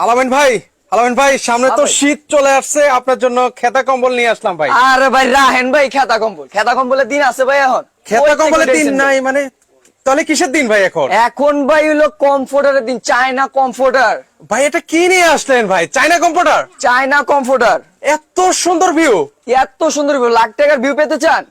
আলামিন ভাই আলামিন ভাই সামনে তো শীত চলে আসছে আপনার জন্য খেতা কম্বল নিয়ে আসলাম ভাই। আরে ভাই রাহেন ভাই খেতা কম্বল। খেতা কম্বলের দিন আছে ভাই এখন। খেতা কম্বলের দিন নাই মানে তাহলে কিসের দিন ভাই এখন? এখন ভাই হলো কমফোর্টারের দিন চায়না কমফোর্টার। ভাই এটা কি নিয়ে আসলেন ভাই? China computer China comforter. এত সুন্দর ভিউ এত সুন্দর ভিউ লাখ টাকার ভিউ পেতে চান?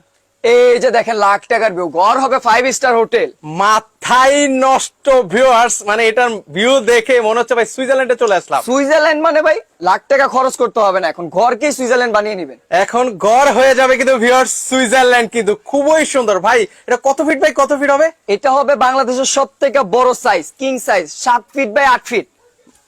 এই যে দেখেন লাখ টাকার ভিউ ঘর হবে ফাইভ স্টার হোটেল মাথায় নষ্ট ভিউয়ার্স মানে এটার ভিউ দেখে মনে হচ্ছে ভাই সুইজারল্যান্ডে চলে আসলাম। সুইজারল্যান্ড মানে ভাই লাখ টাকা খরচ করতে হবে না এখন। ঘরকেই সুইজারল্যান্ড বানিয়ে নেবেন। এখন ঘর হয়ে যাবে কিন্তু ভিউয়ার্স সুইজারল্যান্ড কিন্তু খুবই সুন্দর। ভাই এটা কত ফিট বাই কত ফিট হবে? এটা হবে বাংলাদেশের সব থেকে বড় সাইজ কিং সাইজ সাত ফিট বাই আট ফিট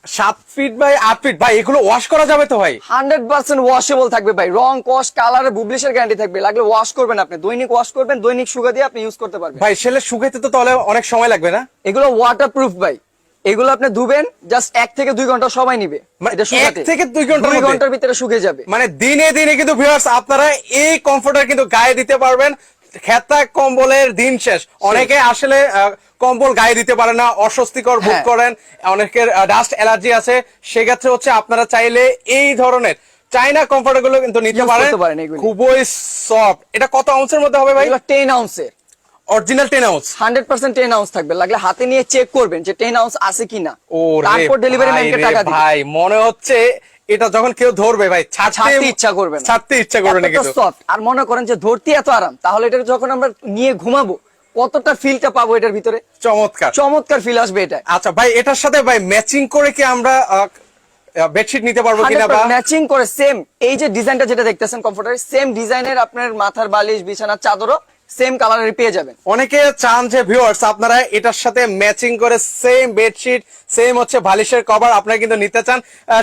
সাত ফিট বাই আট ফিট ভাই এগুলো ওয়াশ করা যাবে তো ভাই? হান্ড্রেড পার্সেন্ট ওয়াশেবল থাকবে ভাই। রং কস কালার বুবলিশের গ্যারান্টি থাকবে। লাগলে ওয়াশ করবেন আপনি। দৈনিক ওয়াশ করবেন দৈনিক সুগা দিয়ে আপনি ইউজ করতে পারবেন। ভাই সেলে তো তাহলে অনেক সময় লাগবে না? এগুলো ওয়াটার প্রুফ ভাই। এগুলো আপনি ধুবেন জাস্ট এক থেকে দুই ঘণ্টা সময় নিবে। মানে এক থেকে দুই ঘণ্টার দুই ঘণ্টার ভিতরে শুকিয়ে যাবে। মানে দিনে দিনে কিন্তু ভিউয়ার্স আপনারা এই কমফোর্টার কিন্তু গায়ে দিতে পারবেন। খেতা কম্বলের দিন শেষ। অনেকে আসলে কম্বল গায়ে দিতে পারে না অস্বস্তিকর বোধ হ্যাঁ। করেন অনেকের ডাস্ট অ্যালার্জি আছে। সেক্ষেত্রে হচ্ছে আপনারা চাইলে এই ধরনের চাইনা কমফোর্টারগুলো কিন্তু নিতে পারেন। খুবই সফট এটা কত আউন্সের মধ্যে হবে ভাই? Ten আউন্সের original ten ounce hundred percent ten ounce থাকবে। লাগলে হাতে নিয়ে চেক করবেন যে টেন আউন্স আছে কিনা। ও তারপর ডেলিভারি ম্যানকে টাকা দিবেন ভাই মনে হচ্ছে এটা যখন কেউ ধরবে ভাই ছাড়তে ইচ্ছা করবে না। ছাড়তে ইচ্ছা করবে না কিন্তু সফট আর মনে করেন যে ধরতে এত আরাম তাহলে এটা যখন আমরা নিয়ে ঘুমাবো কতটা ফিলটা পাবো এটার ভিতরে? চমৎকার। চমৎকার ফিল আসবে এটা। আচ্ছা ভাই এটার সাথে ভাই ম্যাচিং করে কি আমরা বেডশিট নিতে পারব কিনা বা? ম্যাচিং করে সেম এই যে ডিজাইনটা যেটা দেখতেছেন কমফোর্টার সেম ডিজাইনের আপনার মাথার বালিশ বিছানার চাদরও সেম কালারের পেয়ে যাবেন। অনেকে চান যে ভিউয়ার্স আপনারা এটার সাথে ম্যাচিং করে সেম বেডশিট সেম হচ্ছে বালিশের কভার আপনারা কিন্তু নিতে চান।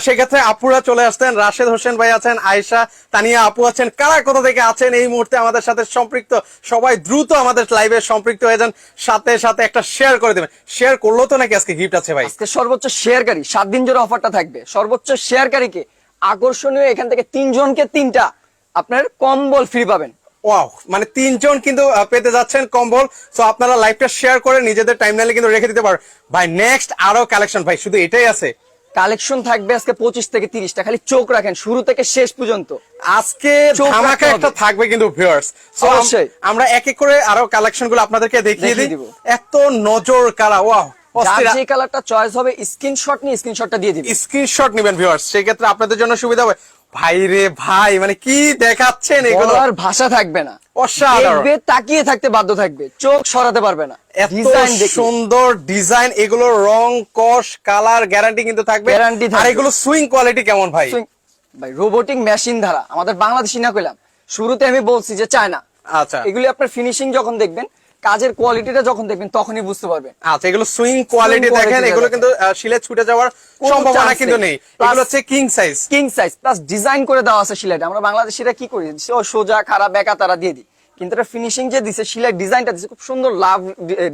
সেক্ষেত্রে আপুরা চলে আসতেন রাশেদ হোসেন ভাই আছেন আয়েশা তানিয়া আপু আছেন কারা কোথা থেকে আছেন এই মুহূর্তে আমাদের সাথে সম্পৃক্ত সবাই দ্রুত আমাদের লাইভে সম্পৃক্ত হয়ে যান। সাথে সাথে একটা শেয়ার করে দেবেন। শেয়ার করলেও তো নাকি আজকে গিফট আছে ভাই? আজকে সর্বোচ্চ শেয়ারকারী সাত দিন জোরে অফারটা থাকবে। সর্বোচ্চ শেয়ারকারীকে আকর্ষণীয় এখান থেকে তিনজনকে তিনটা আপনার কম্বল ফ্রি পাবেন। ওয়াও মানে তিনজন কিন্তু পেতে যাচ্ছেন কম্বল। সো আপনারা লাইভটা শেয়ার করে নিজেদের টাইমলাইনে কিন্তু রেখে দিতে পারেন ভাই নেক্সট আরও কালেকশন ভাই শুধু এটাই আছে। কালেকশন থাকবে আজকে পঁচিশ থেকে তিরিশটা খালি চোখ রাখেন শুরু থেকে শেষ পর্যন্ত। আজকে ধামাকা একটা থাকবে কিন্তু ভিউয়ার্স। আমরা এক এক করে আরও কালেকশনগুলো আপনাদেরকে দেখিয়ে দিই। দিব। এত নজর কারা ওয়াও। যে কালারটা চয়েস হবে স্ক্রিনশট নিয়ে স্ক্রিনশটটা দিয়ে দিবেন স্ক্রিনশট নেবেন ভিউয়ার্স সেই ক্ষেত্রে আপনাদের জন্য সুবিধা হবে। ভাই রে ভাই মানে কি দেখাচ্ছেন এগুলো? বলার ভাষা থাকবে না। অসাধারণ। দেখবে তাকিয়ে থাকতে বাধ্য থাকবে। চোখ সরাতে পারবে না। সুন্দর ডিজাইন এগুলো রং কস কালার গ্যারান্টি কিন্তু থাকবে। আর এগুলো সুইং কোয়ালিটি কেমন ভাই? ভাই রোবোটিক মেশিন দ্বারা আমাদের বাংলাদেশি না কইলাম। শুরুতে আমি বলছি যে চায়না। আচ্ছা। এগুলি আপনার ফিনিশিং যখন দেখবেন কাজের কোয়ালিটিটা যখন দেখবেন তখনই বুঝতে পারবেন। আচ্ছা এগুলো সুইং কোয়ালিটি দেখেন এগুলো কিন্তু শিলে ছুটে যাওয়ার কোনো সম্ভাবনা কিন্তু নেই। এগুলো হচ্ছে king size king size plus design করে দেওয়া আছে সিলাইটা আমরা বাংলাদেশিরা কি করি? সোজা খারাপ বেকা তারা দিয়ে দিই। কিন্তু এটা ফিনিশিং যে দিছে সিলাই ডিজাইনটা দিছে খুব সুন্দর লাভ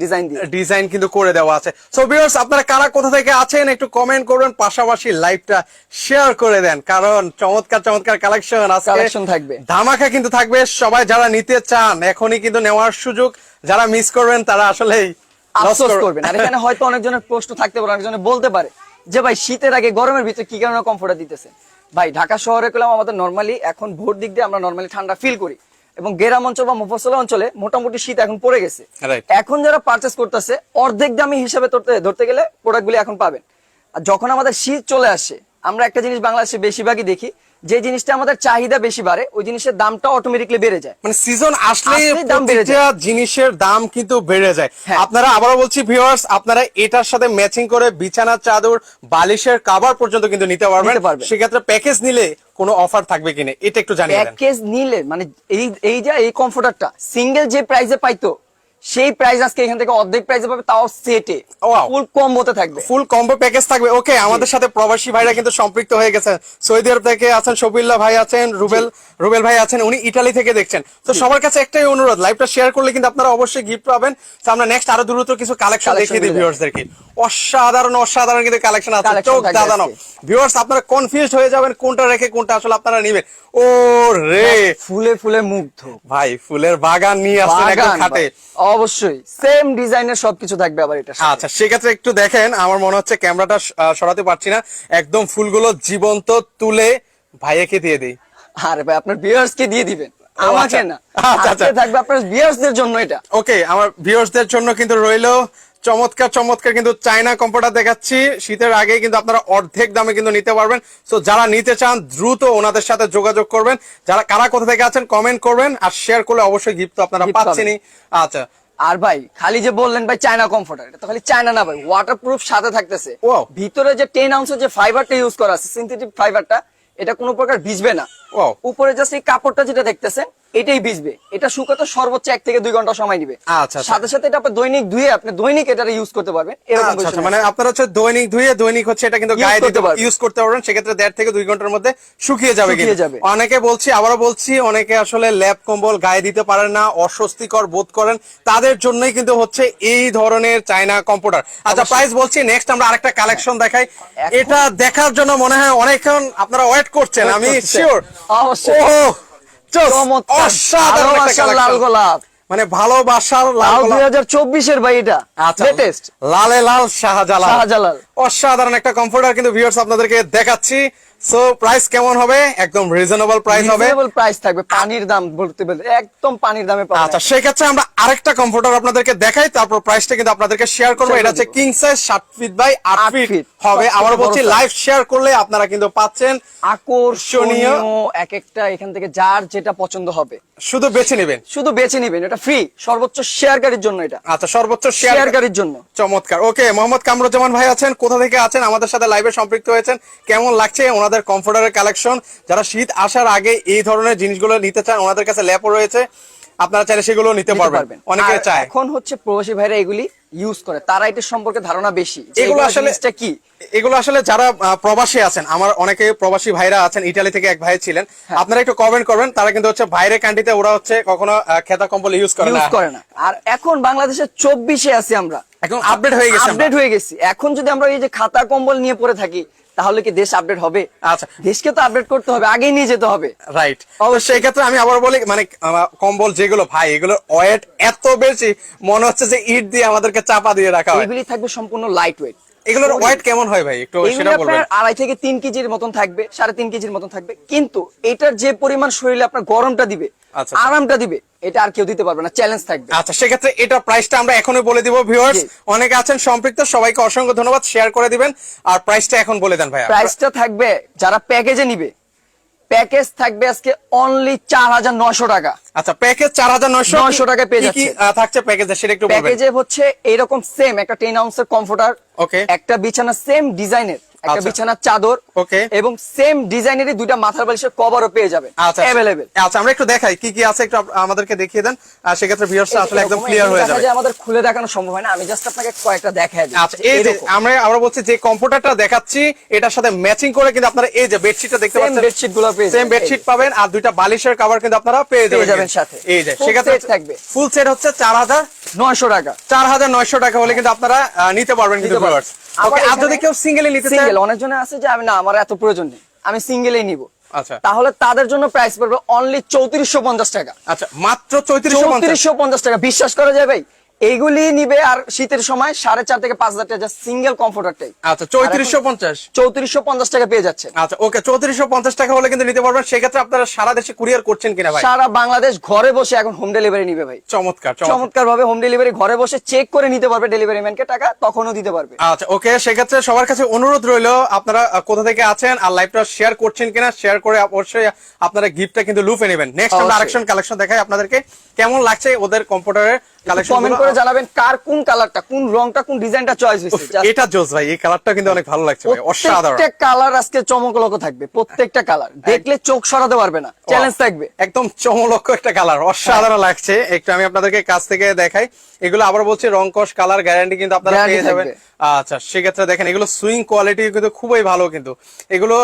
ডিজাইন দিয়ে। ডিজাইন কিন্তু করে দেওয়া আছে। সো ভিউয়ার্স আপনারা কারা কোথা থেকে আছেন একটু কমেন্ট করবেন পাশাপাশি লাইভটা শেয়ার করে দেন কারণ চমৎকার চমৎকার কালেকশন আছে। Collection থাকবে। ধামাকা কিন্তু থাকবে। সবাই যারা নিতে চান এখনই কিন্তু নেওয়ার সুযোগ। যারা মিস করবেন তারা আসলেই আফসোস করবেন। আর এখানে হয়তো অনেকজনের প্রশ্ন থাকতে পারে অনেকজনে বলতে পারে যে ভাই শীতের আগে গরমের ভিতরে কি কারণে কমফোর্টার দিতেছে ভাই ঢাকা শহরে করলাম আমাদের নর্মালি এখন ভোর দিক দিয়ে আমরা নর্মালি ঠান্ডা ফিল করি। এবং গ্রাম অঞ্চল বা মফসল অঞ্চলে মোটামুটি শীত এখন পড়ে গেছে। এখন যারা পারচেস করতেছে অর্ধেক দামি হিসাবে ধরতে গেলে প্রোডাক্টগুলি এখন পাবেন। আর যখন আমাদের শীত চলে আসে আমরা একটা জিনিস বাংলাদেশে বেশিরভাগই দেখি যে জিনিসটা আমাদের চাহিদা বেশি বাড়ে ওই জিনিসের দামটা অটোমেটিকলি বেড়ে যায়। মানে সিজন আসলেই দাম বেড়ে প্রতিটা জিনিসের দাম কিন্তু বেড়ে যায়। হ্যাঁ। আপনারা আবারও বলছি ভিউয়ার্স আপনারা এটার সাথে ম্যাচিং করে বিছানার চাদর বালিশের কাভার পর্যন্ত কিন্তু নিতে পারবেন। নিতে পারবেন। সেক্ষেত্রে প্যাকেজ নিলে কোনো অফার থাকবে কিনা, এটা একটু জানিয়ে দেন। প্যাকেজ নিলে মানে এই এই যে এই কমফোর্টারটা সিঙ্গেল যে প্রাইসে পাইতো সেই প্রাইস আজকে এখান থেকে অর্ধেক প্রাইসে পাবে তাও সেটে. ফুল কম্বোতে থাকবে। ফুল কম্বো প্যাকেজ থাকবে। ওকে আমাদের সাথে প্রবাসী ভাইরা কিন্তু সম্পৃক্ত হয়ে গেছেন সৌদি আরব থেকে আছেন শফিল্লা ভাই আছেন রুবেল রুবেল ভাই আছেন উনি ইটালি থেকে দেখছেন। তো সবার কাছে একটাই অনুরোধ লাইভটা শেয়ার করলে কিন্তু আপনারা অবশ্যই গিফট পাবেন। তো আমরা নেক্সট আরও দ্রুত কিছু কালেকশন দেখিয়ে দিই ভিউয়ার্সদেরকে অসাধারণ অসাধারণ কিন্তু কালেকশন আছে। চোখ দাদানো। ভিউয়ার্স আপনারা কনফিউজড হয়ে যাবেন কোনটা রেখে কোনটা আসলে আপনারা নেবেন। ও রে ফুলে ফুলে মুগ্ধ। ভাই ফুলের বাগান নিয়ে আসছেন একদম খাটে। অবশ্যই সেম ডিজাইনের সবকিছু থাকবে আবার এটা আচ্ছা সেক্ষেত্রে একটু দেখেন আমার মনে হচ্ছে ক্যামেরাটা সরাতে পারছি না। একদম ফুলগুলো জীবন্ত তুলে ভাইয়াকে দিয়ে দিই। আরে ভাই আপনার ভিউয়ার্স কে দিয়ে দিবেন। আমাকে আচ্ছা। না। আচ্ছা, আচ্ছা। আজকে থাকবে আপনার ভিউয়ার্স দের জন্য এটা। ওকে আমার ভিউয়ার্সদের জন্য কিন্তু রইল চমৎকার চমৎকার কিন্তু চায়না কম্পিউটার দেখাচ্ছি। শীতের আগে কিন্তু আপনারা অর্ধেক দামে কিন্তু নিতে পারবেন। তো যারা নিতে চান দ্রুত ওনাদের সাথে যোগাযোগ করবেন। যারা কারা কোথা থেকে আছেন কমেন্ট করবেন। আর শেয়ার করলে অবশ্যই গিফট তো আপনারা পাচ্ছেনই। আচ্ছা আর ভাই খালি যে বললেন ভাই চায়না কমফোর্টার এটা তো খালি চায়না না ভাই ওয়াটার প্রুফ সাথে থাকতেছে. ভিতরে যে টেন আউন্সের যে ফাইবারটা ইউজ করা আছে সিনথেটিক ফাইবারটা এটা কোনো প্রকার ভিজবে না. উপরে জাস্ট এই কাপড়টা যেটা দেখতেছেন এটাই ভিজবে। এটা শুকাতে সর্বোচ্চ এক থেকে দুই ঘণ্টা সময় নিবে। আচ্ছা, আচ্ছা। সাথে সাথে এটা আপনি দৈনিক ধুয়ে আপনি দৈনিক এটা ইউজ করতে পারবেন। এরকম আচ্ছা, আচ্ছা, মানে আপনারা হচ্ছে দৈনিক ধুয়ে দৈনিক হচ্ছে এটা কিন্তু গায়ে দিতে পারবেন। ইউজ করতে পারবেন। সেক্ষেত্রে দেড় থেকে দুই ঘণ্টার মধ্যে শুকিয়ে যাবে শুকিয়ে কিন্তু। যাবে। অনেকে বলছি আবারও বলছি অনেকে আসলে ল্যাপ কম্বল গায়ে দিতে পারেন না অস্বস্তিকর বোধ করেন। তাদের জন্যই কিন্তু হচ্ছে এই ধরনের চায়না কম্পিউটার আচ্ছা প্রাইস বলছি নেক্সট আমরা আরেকটা কালেকশন দেখাই। এটা দেখার জন্য মনে হয় অনেকক্ষণ আপনারা ওয়েট করছেন আমি শিওর অবশ্যই। লাল গোলাপ। মানে ভালোবাসার লাল লাল দুই হাজার চব্বিশের ভাই এটা। আচ্ছা। লেটেস্ট লালে লাল শাহজালাল। শাহজালাল। অসাধারণ একটা কমফোর্টার কিন্তু ভিউয়ার্স আপনাদেরকে দেখাচ্ছি। সো প্রাইস কেমন হবে? একদম রিজনেবল প্রাইস হবে। রিজনেবল প্রাইস থাকবে পানির দাম বলতে একদম পানির দামে পাবেন আচ্ছা সেক্ষেত্রে আমরা আরেকটা কমফোর্টার আপনাদেরকে দেখাই তারপর প্রাইসটা কিন্তু আপনাদেরকে শেয়ার করব। এটা হচ্ছে কিং সাইজ সাত ফিট বাই আট আট ফিট হবে। আবার বলছি লাইভ শেয়ার করলে আপনারা কিন্তু পাচ্ছেন আকর্ষণীয়। এক একটা এখান থেকে যার যেটা পছন্দ হবে। শুধু বেছে নেবেন। শুধু বেছে নেবেন এটা ফ্রি সর্বোচ্চ শেয়ারকারীর জন্য এটা। আচ্ছা সর্বোচ্চ শেয়ার শেয়ারকারীর জন্য। চমৎকার। ওকে মোহাম্মদ কামরুজ্জামান ভাই আছেন। কোথা থেকে আছেন? আমাদের সাথে লাইভে সম্পৃক্ত হয়েছেন। কেমন লাগছে? ওনাদের কমফোর্টারের কালেকশন। যারা শীত আসার আগে এই ধরনের জিনিসগুলো নিতে চান ওনাদের কাছে ল্যাপও রয়েছে। আপনারা চাইলে সেগুলো নিতে পারবেন। অনেকে চায়। এখন হচ্ছে প্রবাসী ভাইরা এগুলি ইউজ করে। তারা এটার সম্পর্কে ধারণা বেশি এগুলো আসলে কি? এগুলো আসলে যারা প্রবাসী আছেন আমার অনেকে প্রবাসী ভাইরা আছেন ইটালি থেকে এক ভাই ছিলেন হ্যাঁ। আপনারা একটু কমেন্ট করবেন তারা কিন্তু হচ্ছে বাইরে কান্ট্রিতে ওরা হচ্ছে কখনো খেতা কম্বল ইউজ করে না। ইউজ করে না। আর এখন বাংলাদেশের চব্বিশে আছি আমরা। এখন আপডেট হয়ে গেছে আপডেট হয়ে গেছি। এখন যদি আমরা এই যে খাতা কম্বল নিয়ে পড়ে থাকি তাহলে কি দেশ আপডেট হবে? আচ্ছা। দেশকে তো আপডেট করতে হবে আগেই নিয়ে যেতে হবে। রাইট সেই ক্ষেত্রে আমি আবার বলি মানে কম্বল যেগুলো ভাই এগুলো ওয়েট এত বেশি মনে হচ্ছে যে ইট দিয়ে আমাদেরকে চাপা দিয়ে রাখা হয়। এগুলি থাকবে সম্পূর্ণ লাইট ওয়েট এগুলোর ওয়েট কেমন হয় ভাই? একটু সেটা বলবেন। আড়াই থেকে তিন কেজির মতন থাকবে সাড়ে তিন কেজির মতন থাকবে। কিন্তু এটার যে পরিমাণ শরীরে আপনার গরমটা দিবে আচ্ছা। আরামটা দিবে এটা আর কেউ দিতে পারবে না চ্যালেঞ্জ থাকবে। আচ্ছা সেক্ষেত্রে এটা প্রাইসটা আমরা এখনই বলে দিব ভিউয়ার্স অনেকে আছেন সম্পৃক্ত সবাইকে অসংখ্য ধন্যবাদ শেয়ার করে দিবেন। আর প্রাইসটা এখন বলে দেন ভাই প্রাইসটা থাকবে যারা প্যাকেজে নিবে প্যাকেজ থাকবে আজকে অনলি চার হাজার নয়শো টাকা। আচ্ছা প্যাকেজ চার হাজার নয়শো 900 টাকায় পেয়ে যাচ্ছে। থাকছে প্যাকেজে সেটা একটু প্যাকেজে হচ্ছে এইরকম সেম একটা টেন আউন্সের কমফোর্টার ওকে একটা বিছানা সেম ডিজাইনের একটা আচ্ছা। বিছানার চাদর Okay. এবং সেম ডিজাইনেরই দুইটা মাথার বালিশের কভারও পেয়ে যাবেন আচ্ছা অ্যাভেলেবেল আচ্ছা আমরা একটু দেখাই কি কি আছে একটু আমাদেরকে দেখিয়ে দেন আর সেক্ষেত্রে ভিউয়ার্সটা আসলে একদম ক্লিয়ার হয়ে যাবে যায় আমাদের খুলে দেখানো সম্ভব হয় না আমি জাস্ট আপনাকে কয়েকটা দেখাই দিই আচ্ছা এই যে আমরা আমরা বলছি যে কম্পিউটারটা দেখাচ্ছি এটার সাথে ম্যাচিং করে কিন্তু আপনারা এই যে বেডশিটটা দেখতে পাচ্ছেন বেডশিটগুলো পেয়ে সেম বেডশিট পাবেন আর দুইটা বালিশের কভার কিন্তু আপনারা পেয়ে যাবেন সাথে। এই যে সেক্ষেত্রে থাকবে। ফুল সেট হচ্ছে চার হাজার নয়শো টাকা চার হাজার নয়শো টাকা হলে কিন্তু আপনারা নিতে পারবেন কিন্তু। ভিউয়ার্স ওকে আর যদি কেউ সিঙ্গেলে নিতে চায়? সিঙ্গেল অনেকজনে আছে যে আমি না আমার এত প্রয়োজন নেই আমি সিঙ্গেলেই নিব। আচ্ছা। তাহলে তাদের জন্য প্রাইস পড়বে অনলি চৌত্রিশশো পঞ্চাশ টাকা। আচ্ছা মাত্র চৌত্রিশশো পঞ্চাশ টাকা। বিশ্বাস করা যায় ভাই? এইগুলি নিবে আর শীতের সময় সাড়ে চার থেকে পাঁচ হাজার টাকা সিঙ্গেল কমফোর্টারটাই আচ্ছা চৌত্রিশশো পঞ্চাশ। চৌত্রিশশো পঞ্চাশ টাকা পেয়ে যাচ্ছে আচ্ছা ওকে চৌত্রিশশো পঞ্চাশ টাকা হলে কিন্তু নিতে পারবেন। সেক্ষেত্রে আপনারা সারা দেশে কুরিয়ার করছেন কিনা ভাই? সারা বাংলাদেশ ঘরে বসে এখন হোম ডেলিভারি নিবে ভাই। চমৎকার চমৎকার। ভাবে হোম ডেলিভারি ঘরে বসে চেক করে নিতে পারবে ডেলিভারি ম্যানকে টাকা তখনও দিতে পারবে। আচ্ছা ওকে সেক্ষেত্রে সবার কাছে অনুরোধ রইল আপনারা কোথা থেকে আছেন আর লাইভটা শেয়ার করছেন কিনা শেয়ার করে অবশ্যই আপনারা গিফটটা কিন্তু লুফে নেবেন। নেক্সট আমরা আরেকশন কালেকশন দেখাই আপনাদেরকে। কেমন লাগছে ওদের কম্পিউটারের কমেন্ট করে জানাবেন কার কোন কালারটা কোন রংটা কোন ডিজাইনটা চয়েস হয়েছে? এটা জোস ভাই এই কালারটা কিন্তু অনেক ভালো লাগছে ভাই অসাধারণ। প্রত্যেকটা কালার আজকে চমকলক থাকবে প্রত্যেকটা কালার দেখলে চোখ সরাতে পারবে না চ্যালেঞ্জ থাকবে। একদম চমলক্ষ একটা কালার অসাধারণ লাগছে। একটু আমি আপনাদেরকে কাছ থেকে দেখাই এগুলো আবার বলছি রং কস কালার গ্যারান্টি কিন্তু আপনারা পেয়ে যাবেন। আচ্ছা সেক্ষেত্রে দেখেন এগুলো সুইং কোয়ালিটি কিন্তু খুবই ভালো কিন্তু। এগুলো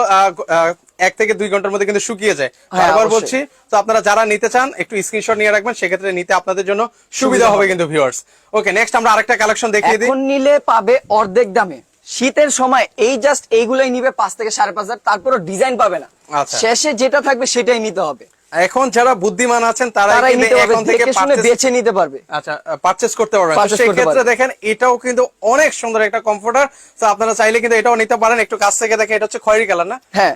এক থেকে দুই ঘণ্টার মধ্যে কিন্তু শুকিয়ে যায়। হ্যাঁ, বারবার বলছি তো আপনারা যারা নিতে চান একটু স্ক্রিনশট নিয়ে রাখবেন সেক্ষেত্রে নিতে আপনাদের জন্য সুবিধা হবে কিন্তু ভিউয়ার্স ওকে নেক্সট আমরা আরেকটা কালেকশন দেখিয়ে দিই। এখন নিলে পাবে অর্ধেক দামে। শীতের সময় এই জাস্ট এইগুলাই নিবে পাঁচ থেকে সাড়ে পাঁচ হাজার তারপরে ডিজাইন পাবে না। আচ্ছা। শেষে যেটা থাকবে সেটাই নিতে হবে। এখন যারা বুদ্ধিমান আছেন তারা পারবে এখন থেকে বেছে নিতে পারবে। আচ্ছা পারচেস করতে Purchase করতে সেক্ষেত্রে দেখেন এটাও কিন্তু অনেক সুন্দর একটা কমফোর্টার তো আপনারা চাইলে কিন্তু এটাও নিতে পারেন। একটু কাছ থেকে দেখেন এটা হচ্ছে খয়েরি কালার না? হ্যাঁ।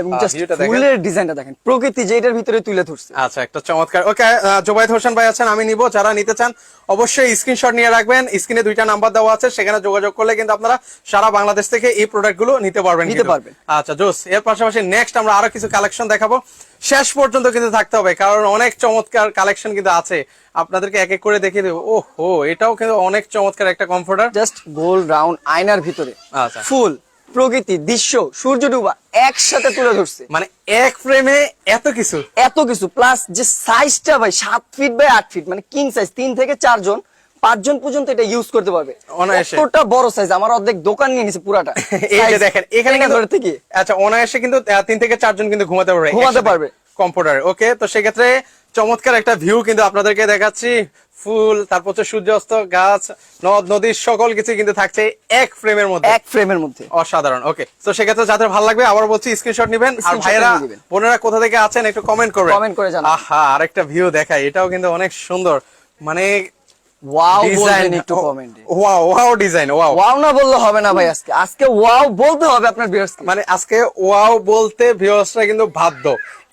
এবং জাস্ট ফুলের ডিজাইনটা দেখেন। প্রকৃতি যে এটার ভিতরে তুলে ধরছে। আচ্ছা একটা চমৎকার। ওকে জোবাইদ হোসেন ভাই আছেন আমি নিব। যারা নিতে চান অবশ্যই স্ক্রিনশট নিয়ে রাখবেন। স্ক্রিনে দুইটা নাম্বার দেওয়া আছে সেখানে যোগাযোগ করলে কিন্তু আপনারা সারা বাংলাদেশ থেকে এই প্রোডাক্টগুলো নিতে পারবেন নিতে পারবেন। আচ্ছা জোস এর পাশাপাশি নেক্সট আমরা আরও কিছু কালেকশন দেখাবো। শেষ পর্যন্ত কিন্তু থাকতে হবে কারণ অনেক চমৎকার কালেকশন কিন্তু আছে। আপনাদেরকে এক এক করে দেখিয়ে দেবো। ও হো এটাও কিন্তু অনেক চমৎকার একটা কমফোর্টার জাস্ট গোল রাউন্ড আয়নার ভিতরে। আচ্ছা। ফুল প্রকৃতি দৃশ্য সূর্য ডুবা একসাথে তুলে ধরছে। মানে এক ফ্রেমে এত কিছু? এত কিছু প্লাস যে সাইজটা ভাই সাত ফিট বাই আট ফিট মানে কিং সাইজ তিন থেকে চারজন পাঁচজন পর্যন্ত এটা ইউজ করতে পারবে। অনায়াসে। এতটা বড় সাইজ আমার অর্ধেক দোকান নিয়ে নিছে পুরাটা। এই যে দেখেন এখানে ধরে থেকে। আচ্ছা অনায়াসে কিন্তু তিন থেকে চারজন কিন্তু ঘুমাতে পারবে। ঘুমাতে পারবে। কম্পিউটারে ওকে তো সেক্ষেত্রে চমৎকার একটা ভিউ কিন্তু আপনাদেরকে দেখাচ্ছি। ফুল তারপর হচ্ছে সূর্যাস্ত গাছ নদ নদীর সকল কিছু কিন্তু থাকছে এক ফ্রেমের মধ্যে। এক ফ্রেমের মধ্যে। অসাধারণ ওকে তো সেক্ষেত্রে যাদের ভালো লাগবে আবার বলছি স্ক্রিনশট নেবেন। আর ভাইয়েরা বোনেরা কোথা থেকে আছেন একটু কমেন্ট করবেন। কমেন্ট করে জানাবেন। আহা আরেকটা ভিউ দেখাই এটাও কিন্তু অনেক সুন্দর। মানে ওয়াও ডিজাইন একটু কমেন্টে wow wow design wow wow না বললে হবে না ভাই আজকে। আজকে ওয়াও বলতে হবে আপনার ভিউয়ার্সকে মানে আজকে ওয়াও বলতে ভিউয়ার্সরা কিন্তু বাধ্য।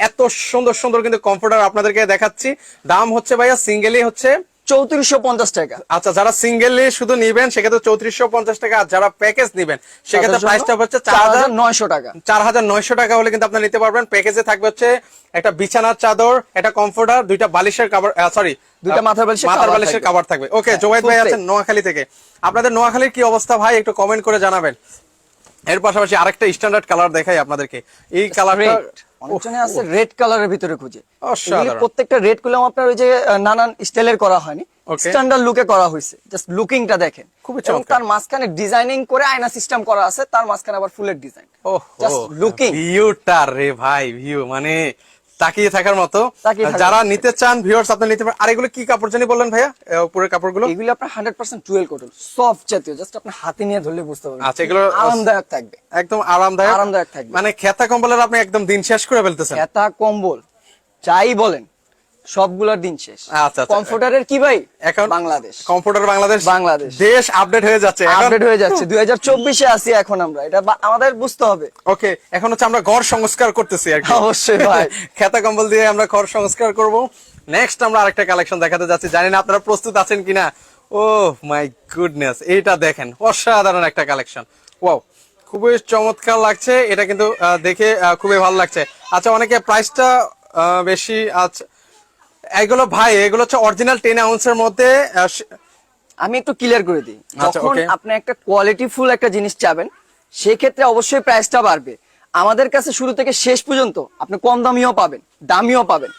এত সুন্দর সুন্দর কিন্তু কমফোর্টার আপনাদেরকে দেখাচ্ছি। দাম হচ্ছে ভাইয়া সিঙ্গেলই হচ্ছে চৌত্রিশশো পঞ্চাশ টাকা। আচ্ছা যারা সিঙ্গেলি শুধু নিবেন সেক্ষেত্রে চৌত্রিশশো পঞ্চাশ টাকা। আর যারা প্যাকেজ নিবেন সেক্ষেত্রে প্রাইসটা হচ্ছে চার হাজার নয়শো টাকা। চার হাজার নয়শো টাকা হলে কিন্তু আপনি নিতে পারবেন। প্যাকেজে থাকবে হচ্ছে একটা বিছানার চাদর একটা কমফোর্টার দুইটা বালিশের কাভার সরি দুইটা মাথার বালিশের মাথার বালিশের থাকবে। কাভার থাকবে। ওকে হ্যাঁ, জোবাইদ ভাই। আছেন নোয়াখালী থেকে। আপনাদের নোয়াখালীর কি অবস্থা ভাই? একটু কমেন্ট করে জানাবেন। এর পাশাপাশি আরেকটা স্ট্যান্ডার্ড কালার দেখাই আপনাদেরকে। এই কালারটা রেড অনেকজনে আছে রেড কালারের ভিতরে খুঁজে। প্রত্যেকটা রেডগুলো আপনার ওই যে নানান স্টাইলের করা হয়নি। স্ট্যান্ডার্ড লুকে করা হয়েছে। জাস্ট লুকিংটা দেখেন। খুবই চমৎকার। তার মাঝখানে ডিজাইনিং করে আয়না সিস্টেম করা আছে তার মাঝখানে আবার ফুলের ডিজাইন জাস্ট লুকিং ভিউটা রে ভাই ভিউ মানে তাকিয়ে থাকার মতো। যারা নিতে চান ভিউয়ার্স আপনি নিতে পারেন। আর এগুলো কি কাপড় জানি বললেন ভাইয়া? উপরের কাপড়গুলো? এগুলো আপনার hundred percent twill cotton soft জাতীয় জাস্ট আপনি হাতে নিয়ে ধরলে বুঝতে পারবেন। আচ্ছা, এগুলো- আরামদায়ক থাকবে। একদম আরামদায়ক। আরামদায়ক থাকবে। মানে খেতা কম্বলের আপনি একদম দিন শেষ করে ফেলতেছেন। খেতা কম্বল যাই বলেন সবগুলোর দিন শেষ। আচ্ছা, আচ্ছা। কমফোর্টারের কি ভাই? এখন বাংলাদেশ। কম্পিউটার বাংলাদেশ। বাংলাদেশ। দেশ আপডেট হয়ে যাচ্ছে। আপডেট হয়ে যাচ্ছে। দুই হাজার চব্বিশে আছি এখন আমরা। এটা আমাদের বুঝতে হবে। ওকে এখন হচ্ছে আমরা ঘর সংস্কার করতেছি আর কি। অবশ্যই ভাই। খেতা কম্বল দিয়ে আমরা ঘর সংস্কার করব। নেক্সট আমরা আরেকটা কালেকশন দেখাতে যাচ্ছি। জানি না আপনারা প্রস্তুত আছেন কিনা। ও মাই গুডনেস এইটা দেখেন। অসাধারণ একটা কালেকশন ওয়াও খুবই চমৎকার লাগছে। এটা কিন্তু দেখে খুবই ভালো লাগছে। আচ্ছা অনেকে প্রাইসটা বেশি আচ্ছা এগুলো ভাই এগুলো হচ্ছে অরিজিনাল টেন আউন্সের মধ্যে আমি একটু ক্লিয়ার করে দিই। আচ্ছা, যখন আপনি একটা কোয়ালিটি ফুল একটা জিনিস চাবেন সেক্ষেত্রে অবশ্যই প্রাইসটা বাড়বে। আমাদের কাছে শুরু থেকে শেষ পর্যন্ত আপনি কম দামিও পাবেন দামিও পাবেন।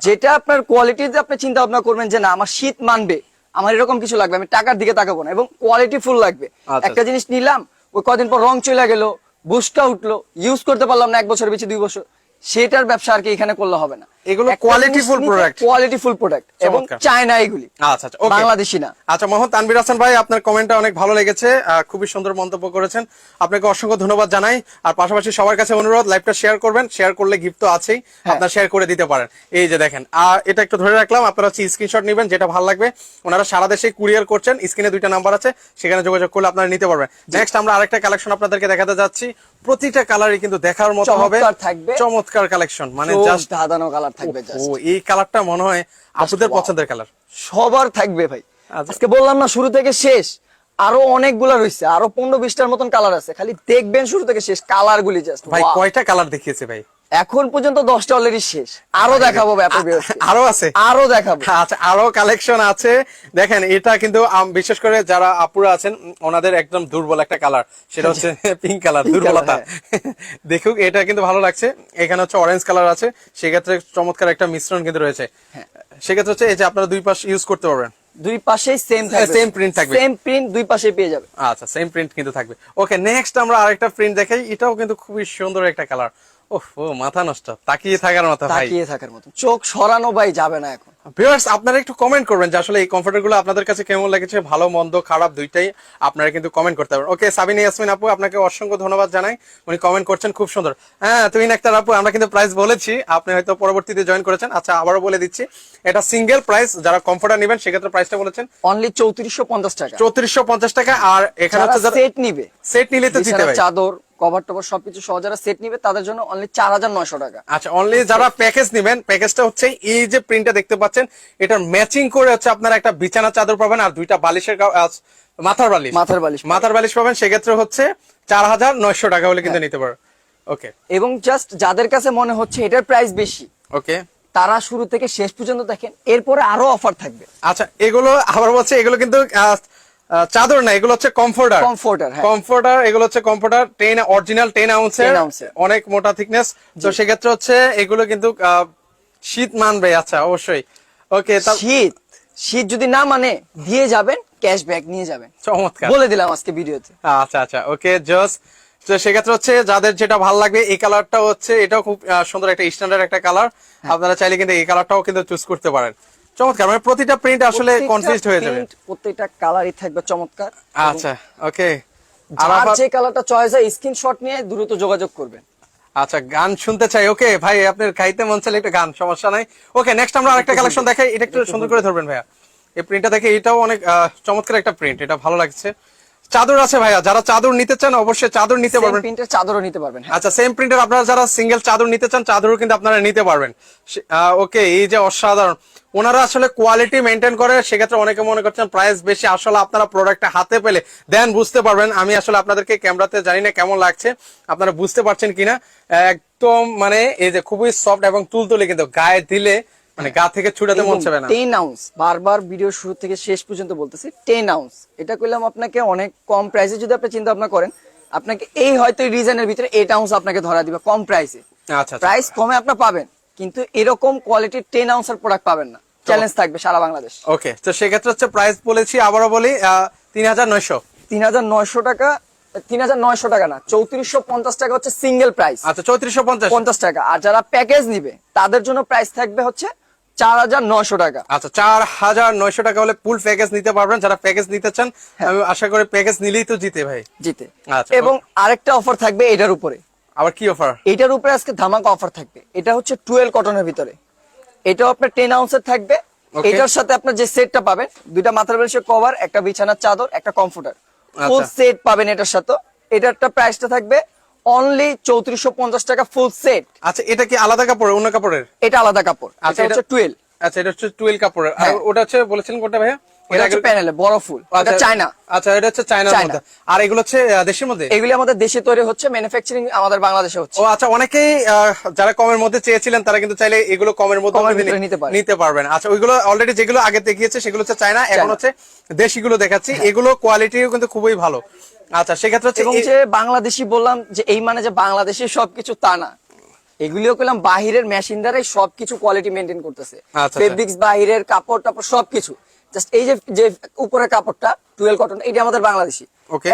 যেটা আপনার কোয়ালিটিতে আপনি চিন্তা ভাবনা করবেন যে না আমার শীত মানবে আমার এরকম কিছু লাগবে আমি টাকার দিকে তাকাবো না এবং কোয়ালিটি ফুল লাগবে। আচ্ছা। একটা জিনিস নিলাম ওই কদিন পর রং চলে গেল বুস্টটা উঠল ইউজ করতে পারলাম না এক বছর বেশি দুই বছর সেটার ব্যবসা আর কি এখানে করলে হবে না। এগুলো quality full product। Quality full product এবং চায়না এগুলি। আচ্ছা আচ্ছা বাংলাদেশি না। আচ্ছা মোহাম্মদ তানবির হাসান ভাই আপনার কমেন্টটা অনেক ভালো লেগেছে খুবই সুন্দর মন্তব্য করেছেন। আপনাকে অসংখ্য ধন্যবাদ জানাই। আর পাশাপাশি সবার কাছে অনুরোধ লাইভটা শেয়ার করবেন। শেয়ার করলে গিফট তো আছেই। হ্যাঁ। আপনারা শেয়ার করে দিতে পারেন। এই যে দেখেন আর এটা একটু ধরে রাখলাম আপনারা হচ্ছে স্ক্রিনশট নেবেন যেটা ভালো লাগবে। ওনারা সারা দেশে কুরিয়ার করছেন স্ক্রিনে দুইটা নাম্বার আছে সেখানে যোগাযোগ করলে আপনারা নিতে পারবেন। নেক্সট আমরা আরেকটা কালেকশন আপনাদেরকে দেখাতে যাচ্ছি। প্রতিটা কালারই কিন্তু দেখার মতো হবে। চমৎকার চমৎকার কালেকশন মানে জাস্ট ধাঁধানো কালার থাকবে ও এই কালারটা মনে হয় আপনাদের পছন্দের কালার। সবার থাকবে ভাই। আচ্ছা। আজকে বললাম না শুরু থেকে শেষ। আরও অনেকগুলা রয়েছে আরও পনেরো বিশটার মতন কালার আছে খালি দেখবেন শুরু থেকে শেষ কালার গুলি জাস্ট ভাই কয়টা কালার দেখিয়েছে ভাই? এখন পর্যন্ত দশটা অলরেডি শেষ। আরও দেখাবো viewers কে। আরও আছে? আরও দেখাবো। আচ্ছা আরও কালেকশন আছে। দেখেন এটা কিন্তু বিশেষ করে যারা আপুরা আছেন ওনাদের একদম দুর্বল একটা কালার সেটা হচ্ছে পিঙ্ক কালার দুর্বলতা। দেখুক এটা কিন্তু ভালো লাগছে। এখানে হচ্ছে অরেঞ্জ কালার আছে। সেক্ষেত্রে চমৎকার একটা মিশ্রণ কিন্তু রয়েছে। হ্যাঁ। সেক্ষেত্রে হচ্ছে এই যে আপনারা দুই পাশ ইউজ করতে পারবেন। দুই পাশেই সেম থাকবে। Same print থাকবে। সেম প্রিন্ট দুই পাশে পেয়ে যাবে। আচ্ছা সেম প্রিন্ট কিন্তু থাকবে। ওকে নেক্সট আমরা আরেকটা প্রিন্ট দেখাই। এটাও কিন্তু খুবই সুন্দর একটা কালার ওহ মাথা নষ্ট। তাকিয়ে থাকার মতো ভাই। তাকিয়ে থাকার মতো। চোখ সরানো ভাই যাবে না এখন। ভিউয়ার্স আপনারা একটু কমেন্ট করবেন যে আসলে এই আপনাদের কাছে কেমন লেগেছে? ভালো মন্দ খারাপ দুইটাই আপনারা কিন্তু কমেন্ট করতে ওকে সাবিনা ইয়াসমিন আপু আপনাকে অসংখ্য ধন্যবাদ জানাই। উনি কমেন্ট করছেন খুব সুন্দর। হ্যাঁ তুই একটা আপু আমরা কিন্তু প্রাইস বলেছি। আপনি হয়তো পরবর্তীতে জয়েন করেছেন। আচ্ছা আবারও বলে দিচ্ছি। এটা সিঙ্গেল প্রাইস যারা কমফোর্টার নেবেন সেক্ষেত্রে প্রাইসটা বলেছেন। অনলি চৌত্রিশশো পঞ্চাশ টাকা। চৌত্রিশশো পঞ্চাশ টাকা আর এখানে হচ্ছে সেট নিবে। সেট নিলে তো দিতে চাদর কভার টভার সবকিছু সহ যারা সেট নিবে তাদের জন্য অনলি চার হাজার নয়শো টাকা। আচ্ছা অনলি যারা প্যাকেজ নেবেন প্যাকেজটা হচ্ছে এই যে প্রিন্টটা দেখতে পাচ্ছেন এটার ম্যাচিং করে হচ্ছে আপনারা একটা বিছানা চাদর পাবেন আর দুইটা বালিশের মাথার বালিশ। মাথার বালিশ। মাথার বালিশ পাবেন সেক্ষেত্রে হচ্ছে চার হাজার নয়শো টাকা হলে কিন্তু হ্যাঁ। নিতে পারো। ওকে এবং জাস্ট যাদের কাছে মনে হচ্ছে এটার প্রাইস বেশি ওকে তারা শুরু থেকে শেষ পর্যন্ত দেখেন এরপরে আরও অফার থাকবে। আচ্ছা এগুলো আবার বলছে এগুলো কিন্তু চাদর না এগুলো হচ্ছে কমফোর্টার হ্যাঁ। কমফোর্টার এগুলো হচ্ছে কমফোর্টার টেন অরিজিনাল টেন আউন্সের 10 ounce-এর। অনেক মোটা থিকনেস তো সেক্ষেত্রে হচ্ছে এগুলো কিন্তু শীত মানবে আচ্ছা অবশ্যই। ওকে শীত শীত যদি না মানে দিয়ে যাবেন ক্যাশব্যাক নিয়ে যাবেন। চমৎকার। বলে দিলাম আজকে ভিডিওতে। আচ্ছা আচ্ছা ওকে জস তো সেক্ষেত্রে হচ্ছে যাদের যেটা ভালো লাগবে এই কালারটা হচ্ছে এটাও খুব সুন্দর একটা স্ট্যান্ডার্ড একটা কালার হ্যাঁ। আপনারা চাইলে কিন্তু এই কালারটাও কিন্তু চুজ করতে পারেন। চমৎকার মানে প্রতিটা প্রিন্ট আসলে কনফিউজড হয়ে যাবে। প্রত্যেকটা কালারই থাকবে চমৎকার। আচ্ছা ওকে আর যে কালারটা চয়েস হয় স্ক্রিনশট নিয়ে দ্রুত যোগাযোগ করবেন। আচ্ছা গান শুনতে চাই ওকে ভাই আপনার খাইতে মন চাইলে একটা গান সমস্যা নাই। ওকে নেক্সট আমরা আরেকটা কালেকশন দেখাই এটা একটু সুন্দর করে ধরবেন ভাইয়া। এই প্রিন্টটা দেখে এটাও অনেক চমৎকার একটা প্রিন্ট এটা ভালো লাগছে। চাদর আছে ভাইয়া যারা চাদর নিতে চান অবশ্যই চাদর নিতে পারবেন। প্রিন্টের চাদরও নিতে পারবেন হ্যাঁ। আচ্ছা সেম প্রিন্টের আপনারা যারা সিঙ্গেল চাদর নিতে চান চাদরও কিন্তু আপনারা নিতে পারবেন। ওকে এই যে অসাধারণ। ওনারা আসলে কোয়ালিটি মেনটেন করে সেক্ষেত্রে অনেকে মনে করছেন প্রাইস বেশি আসলে আপনারা প্রোডাক্টটা হাতে পেলে দেন বুঝতে পারবেন। আমি আসলে আপনাদেরকে ক্যামেরাতে জানি না কেমন লাগছে আপনারা বুঝতে পারছেন কিনা। একদম মানে এই যে খুবই সফট এবং তুলতুলে কিন্তু গায়ে দিলে মানে গা থেকে ছুটাতে মন চাবে না। টেন আউন্স বারবার ভিডিও শুরু থেকে শেষ পর্যন্ত বলতেছি টেন আউন্স এটা করলাম আপনাকে অনেক কম প্রাইসে যদি আপনি চিন্তা ভাবনা করেন আপনাকে এই হয়তো রিজনের ভিতরে এইট আউন্স আপনাকে ধরা দিবে কম প্রাইসে আচ্ছা আচ্ছা। প্রাইস কমে আপনি পাবেন কিন্তু এরকম কোয়ালিটির টেন আউন্সের প্রোডাক্ট পাবেন না। চ্যালেঞ্জ থাকবে সারা বাংলাদেশ। ওকে তো সেক্ষেত্রে হচ্ছে প্রাইস বলেছি আবারও বলি তিন হাজার নয়শো। তিন হাজার নয়শো টাকা তিন হাজার নয়শো টাকা না চৌত্রিশশো পঞ্চাশ টাকা হচ্ছে সিঙ্গেল প্রাইস আচ্ছা চৌত্রিশশো পঞ্চাশ। পঞ্চাশ টাকা। আর যারা প্যাকেজ নিবে তাদের জন্য প্রাইস থাকবে হচ্ছে চার হাজার নয়শো টাকা। আচ্ছা চার হাজার নয়শো টাকা হলে ফুল প্যাকেজ নিতে পারবেন যারা প্যাকেজ নিতে চান। হ্যাঁ। আমি আশা করি প্যাকেজ নিলেই তো জিতে ভাই। জিতে। আচ্ছা, এবং আরেকটা অফার থাকবে এটার উপরে। আবার কি অফার এটার উপরে আজকে ধামাকা অফার থাকবে। এটা হচ্ছে টুয়েলভ কটনের ভিতরে। এটাও আপনার টেন আউন্সের থাকবে। এটার সাথে আপনার যে সেটটা পাবেন দুইটা মাথার কভার একটা বিছানার চাদর একটা কমফোর্টার ফুল আচ্ছা। সেট পাবেন এটার সাথে। এটারটা প্রাইসটা থাকবে অনলি চৌত্রিশশো পঞ্চাশ টাকা ফুল সেট আচ্ছা এটা কি আলাদা কাপড়ের অন্য কাপড়ের? এটা আলাদা কাপড়। আচ্ছা, এটা- হচ্ছে টুয়েলভ আচ্ছা এটা হচ্ছে টুয়েলভ কাপড়ের। আর হ্যাঁ। ওটা হচ্ছে বলেছিলেন কোনটা ভাইয়া? এটা আগে- হচ্ছে প্যানেলে বড় ফুল এটা আচ্ছা, চায়না আচ্ছা এটা হচ্ছে চায়নার মধ্যে। আর এগুলো হচ্ছে দেশের মধ্যে? এগুলি আমাদের দেশে তৈরি হচ্ছে ম্যানুফ্যাকচারিং আমাদের বাংলাদেশে হচ্ছে। ও আচ্ছা অনেকেই যারা কমের মধ্যে চেয়েছিলেন তারা কিন্তু চাইলে এগুলো কমের মধ্যে নিতে পারবেন। আচ্ছা ওইগুলো অলরেডি যেগুলো আগে দেখিয়েছে সেগুলো হচ্ছে চায়না এখন হচ্ছে দেশিগুলো দেখাচ্ছি। এগুলো কোয়ালিটিও কিন্তু খুবই ভালো। আচ্ছা সেক্ষেত্রে হচ্ছে এবং যে বাংলাদেশি বললাম যে এই মানে যে বাংলাদেশি সবকিছু তা না। এগুলিও করলাম বাহিরের মেশিন দ্বারাই সবকিছু কোয়ালিটি মেনটেন করতেছে। আচ্ছা। ফেব্রিক্স বাহিরের কাপড় টাপড় সবকিছু। জাস্ট এই যে যে উপরের কাপড়টা টুয়েলভ কটন এটা আমাদের বাংলাদেশি.